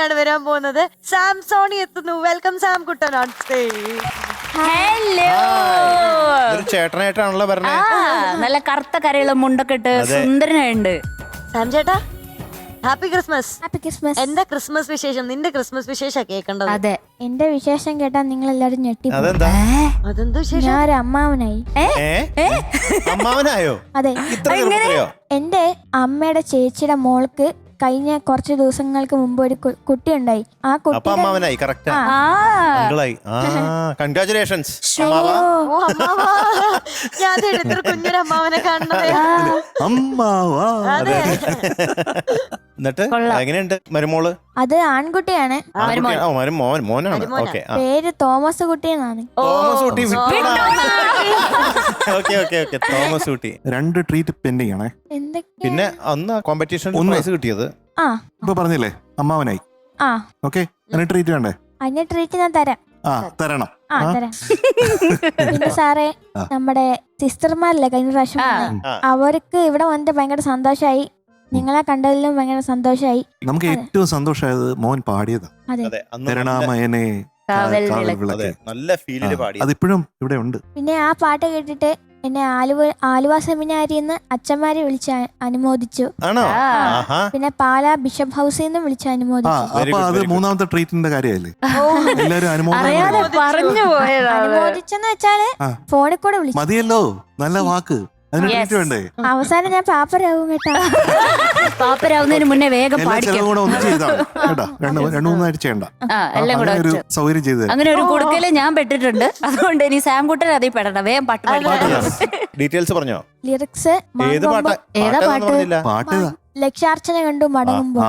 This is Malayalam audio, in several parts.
ആണ് വരാൻ പോകുന്നത്? സാം സോണി എത്തുന്നു. Welcome Sam Kuttan on stage hello ഒരു ചേട്ടനായിട്ടാണല്ലോ ആ പറഞ്ഞേ നല്ല കറുത്ത കരയുള്ള മുണ്ടൊക്കെ ഇട്ട് സുന്ദരനുണ്ട് സാം ചേട്ടാ ഹാപ്പി ക്രിസ്മസ് ഹാപ്പി ക്രിസ്മസ് എന്താ ക്രിസ്മസ് വിശേഷം? നിന്റെ ക്രിസ്മസ് വിശേഷം കേൾക്കേണ്ടത് അതെ. എന്റെ വിശേഷം കേട്ടാ നിങ്ങൾ എല്ലാരും ഞെട്ടി അതെന്താ അതെന്ത് വിശേഷം? ഞാൻ ഒരു അമ്മാവനായി. ഏ? അമ്മാവനായോ? അതെ. ഇത്ര ചെറുപ്പത്തിലെയോ എന്റെ അമ്മയുടെ ചേച്ചിയുടെ മോൾക്ക് കഴിഞ്ഞ കുറച്ച് ദിവസങ്ങൾക്ക് മുമ്പ് ഒരു കു- കുട്ടി ഉണ്ടായി ആ അപ്പൊ കുട്ടി അമ്മാവനായി കറക്റ്റ് ആ. അങ്കിളായി ആ കൺഗ്രാചുലേഷൻസ് അമ്മാവാ. ഓ അമ്മാവാ. ഞാൻ എടുത്തൊരു അമ്മാവാ. അതെ. എന്നിട്ട്. എങ്ങനെയുണ്ട് മരുമോൾ? അത് ആൺകുട്ടിയാണ്. ആൺകുട്ടി- ഓ മരു മോൻ മോനാണ്. പേര് തോമസ് കുട്ടി എന്നാണ്. Thomas Ooty okay okay okay. Thomas Ooty രണ്ട് ട്രീറ്റ് പെൻഡിങ് ആണേ എന്തൊക്കെ? പിന്നെ അന്ന് കോമ്പറ്റീഷൻ ഒന്ന്. പ്രൈസ് കിട്ടിയത് ആ. ഇപ്പൊ പറഞ്ഞില്ലേ? അമ്മാവനായി. ആ. ഓക്കെ? അതിന് ട്രീറ്റ് വേണ്ടേ? അതിന് ട്രീറ്റ് ഞാൻ തരാം. ആ തരണം. ആ ആ? തരാം. പിന്നെ സാറേ ആ. നമ്മുടെ സിസ്റ്റർമാരല്ലേ കഴിഞ്ഞ പ്രാവശ്യം ആ. വന്നേ? ആ. അവർക്ക് ഇവിടെ വന്നിട്ട് ഭയങ്കര സന്തോഷമായി നിങ്ങളെ കണ്ടതിലും ഭയങ്കര സന്തോഷമായി നമുക്ക് ഏറ്റവും സന്തോഷമായത് മോൻ പാടിയതാ. അതെ. അതെ അന്ന് നല്ല- കരുണാമയനെ കാവൽ കാവൽ വിളക്ക്. വിളക്ക്. അതെ നല്ല ഫീലിൽ ആ, പാടി അതിപ്പോഴും ഇവിടെ ഉണ്ട്. പിന്നെ ആ പാട്ട് കേട്ടിട്ട് എന്നെ ആലുവ ആലുവ സെമിനാരി നിന്ന് അച്ഛന്മാരെ വിളിച്ച് അ- അനുമോദിച്ചു. ആണോ? ആഹാ. പിന്നെ പാലാ ബിഷപ്പ് ഹൗസിൽ നിന്ന് വിളിച്ച് ആ അനുമോദിച്ചു. Very അപ്പൊ അത് മൂന്നാമത്തെ ട്രീറ്റിന്റെ കാര്യമല്ലേ? എല്ലാരും അനുമോദനം അറിയാതെ പറഞ്ഞു പോയതാണ് അനുമോദിച്ചെന്ന് വെച്ചാൽ ആ. ഫോണിൽ കൂടെ വിളിച്ചു. മതിയല്ലോ. നല്ല വാക്ക്. Yes. അവസാനം ഞാൻ പാപ്പരാകും കേട്ടോ. പാപ്പരാവുന്നതിന് മുന്നേ വേഗം എല്ലാ പാടിക്കും. കൂടെ ഒന്ന് കേട്ടാ രണ്ട് രണ്ട് മൂന്നാഴ്ച ചെയ്യണ്ട. ആ എല്ലാം കൂടെ അങ്ങനെ ഒരു. സൗകര്യം ചെയ്ത് തരാം. അങ്ങനെ ഒരു കൊടുക്കൽ ഞാൻ പെട്ടിട്ടുണ്ട്. അതുകൊണ്ട് ഇനി സാംകുട്ടൻ അതിൽ പെടണം വേഗം പാട്ട് പാടി. ഡീറ്റെയിൽസ് പറഞ്ഞോ? ലിറിക്സ് ഏത് പാട്ടാ? ഏതാ പാട്ട്? പറഞ്ഞില്ല. പാട്ട് ഏതാ? ലക്ഷാർച്ചന കണ്ടു മടങ്ങുമ്പോ. ആ,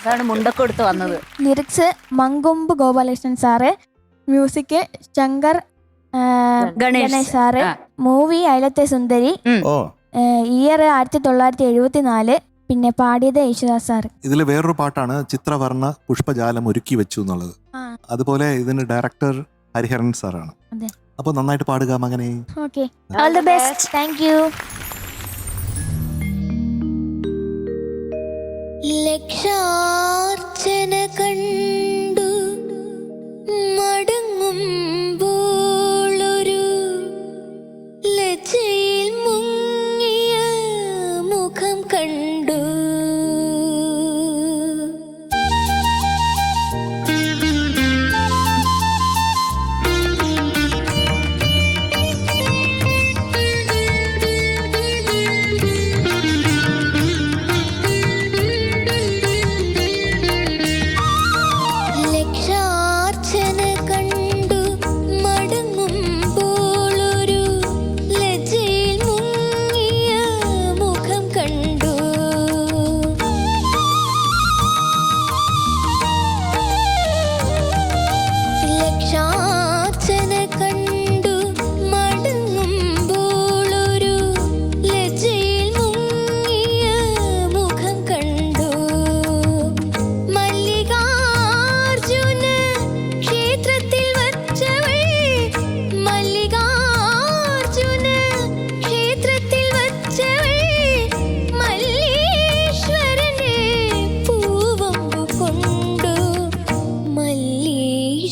അതാണ് മുണ്ടൊക്കെ എടുത്ത് വന്നത്. Lyrics Mankombu Gopalakrishnan sir music Shankar Ganesh. Ganesh sir movie Ayalathe Sundari ഓ. ഇയർ ആയിരത്തി തൊള്ളായിരത്തി എഴുപത്തി നാല് പിന്നെ പാടിയത് യേശുദാസ് സാറ്. ഇതിൽ വേറൊരു പാട്ടാണ് ചിത്രവർണ പുഷ്പജാലം ഒരുക്കി വെച്ചു എന്നുള്ളത്. ആ. അതുപോലെ ഇതിന് ഡയറക്ടർ ഹരിഹരൻ സാറാണ്. അതെ. അപ്പൊ നന്നായിട്ട് പാടുക മകനെ okay. All the best thank you ലക്ഷാർച്ചന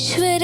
Should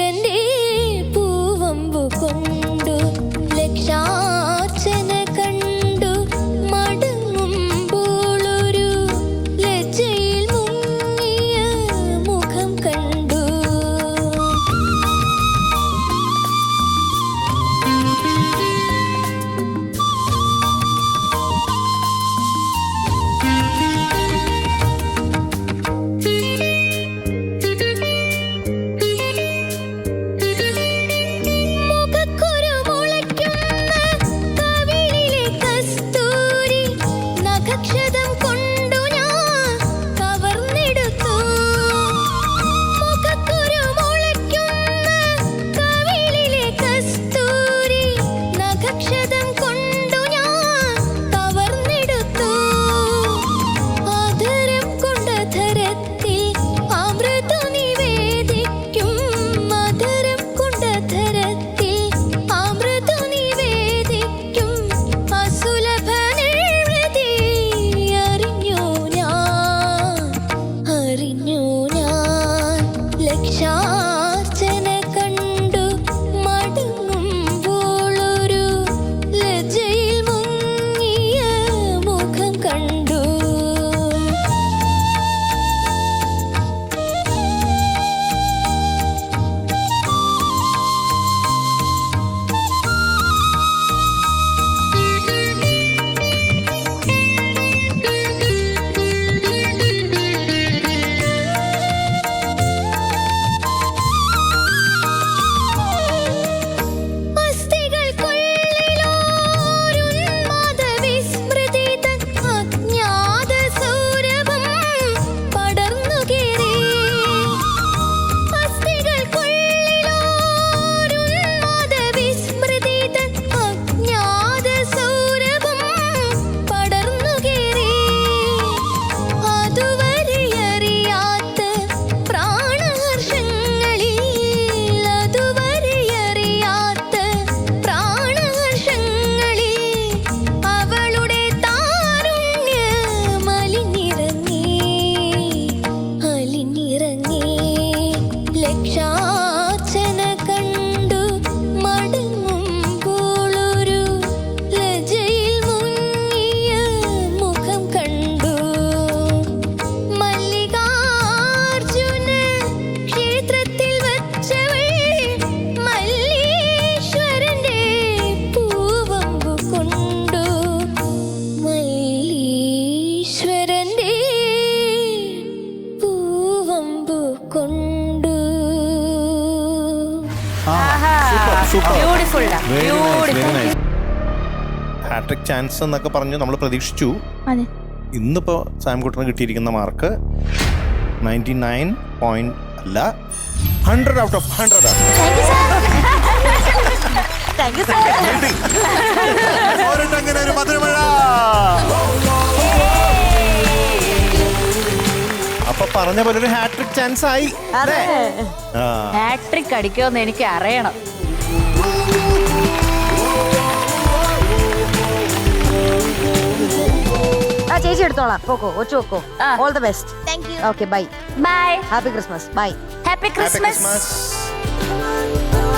very nice very nice hat trick chance എന്നൊക്കെ പറഞ്ഞു നമ്മൾ പ്രതീക്ഷിച്ചു. അതെ. ഇന്നിപ്പോ സാംകുട്ടന് കിട്ടിയിരിക്കുന്ന മാർക്ക് നയന്റി നയൻ പോയിന്റ് അല്ല ഹൺഡ്രഡ് ഔട്ട് ഓഫ് ഹൺഡ്രഡ് ആണ്. ഒരു മധുരമഴ. അപ്പൊ പറഞ്ഞ പോലെ ഒരു ഹാട്രിക് ചാൻസ് ആയി. അതെ. ഹാട്രിക് അടിക്കുമെന്ന് എനിക്ക് അറിയണം. എടുത്തോളാം. പോക്കോ ഒച്ചു വെക്കോ ആ. All the best thank you okay bye bye happy Christmas bye happy happy Christmas Christmas